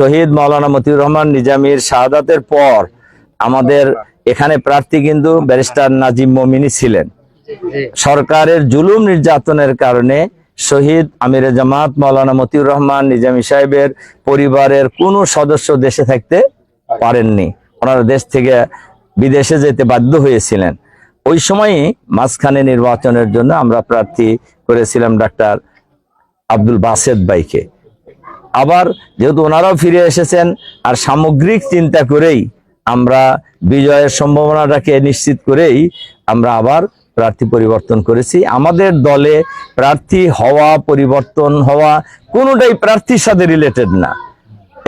শহীদ মাওলানা মতিউর রহমান নিজামীর শাহাদাতের পর আমাদের এখানে প্রার্থী কিন্তু ব্যারিস্টার নাজিম মমিনী ছিলেন। সরকারের জুলুম নির্যাতনের কারণে শহীদ আমির জামাত মাওলানা মতিউর রহমান নিজামী সাহেবের পরিবারের কোনো সদস্য দেশে থাকতে পারেননি। ওনারা দেশ থেকে বিদেশে যেতে বাধ্য হয়েছিলেন। ওই সময়ই মাঝখানে নির্বাচনের জন্য আমরা প্রার্থী করেছিলাম ডাক্তার আব্দুল বাসেদ বাইকে আবার যেহেতু ওনারাও ফিরে এসেছেন, আর সামগ্রিক চিন্তা করেই আমরা বিজয়ের সম্ভাবনাটাকে নিশ্চিত করেই আমরা আবার প্রার্থী পরিবর্তন করেছি। আমাদের দলে প্রার্থী হওয়া, পরিবর্তন হওয়া কোনোটাই প্রার্থীর সাথে রিলেটেড না।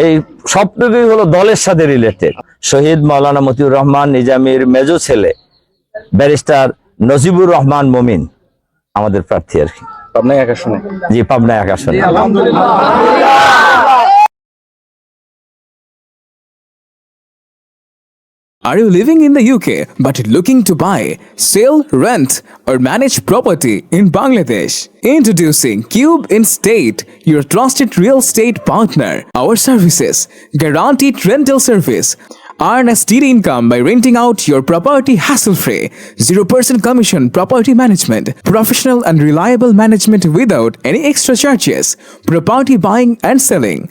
এই সবটুকুই হলো দলের সাথে রিলেটেড শহীদ মাওলানা মতিউর রহমান, নিজামীর মেজো ছেলে, ব্যারিস্টার নজিবুর রহমান মমিন, আমাদের প্রার্থী আর কি। আপনাকে একা শুনে জি পাবনায় আকাশনে Are you living in the UK but looking to buy, sell, rent, or manage property in Bangladesh? Introducing Cube in State, your trusted real estate partner. Our services, guaranteed rental service. Earn a steady income by renting out your property hassle free. 0% commission property management. Professional and reliable management without any extra charges. Property buying and selling